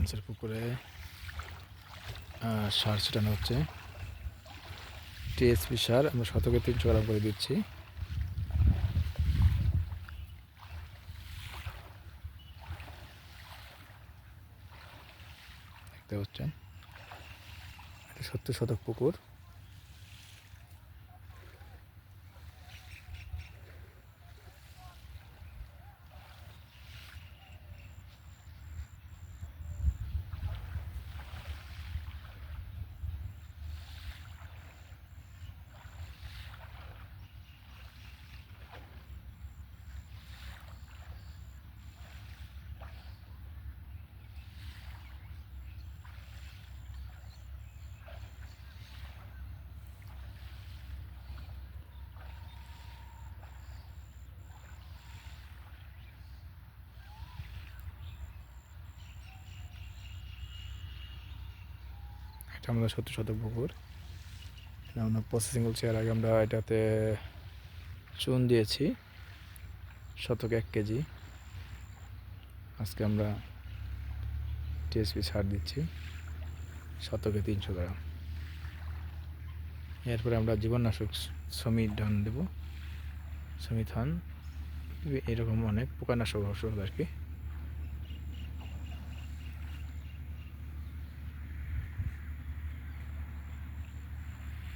মাছের পুকুরে সার ছিটানো হচ্ছে। টিএসপি সার আমরা শতকে তিনশো গ্রাম করে দিচ্ছি। দেখতে পাচ্ছেন? সত্তর শতক পুকুর। এটা আমাদের সত্তর শতক পুকুর আমরা প্রসেসিং করছি এর আগে আমরা এটাতে চুন দিয়েছি, শতক এক কেজি। আজকে আমরা টিএসপি সার দিচ্ছি, শতকে তিনশো গ্রাম। এরপরে আমরা জীবননাশক সমিত ধান দেব। সমিত ধান, এরকম অনেক পোকানাশক ওষুধ আর কি।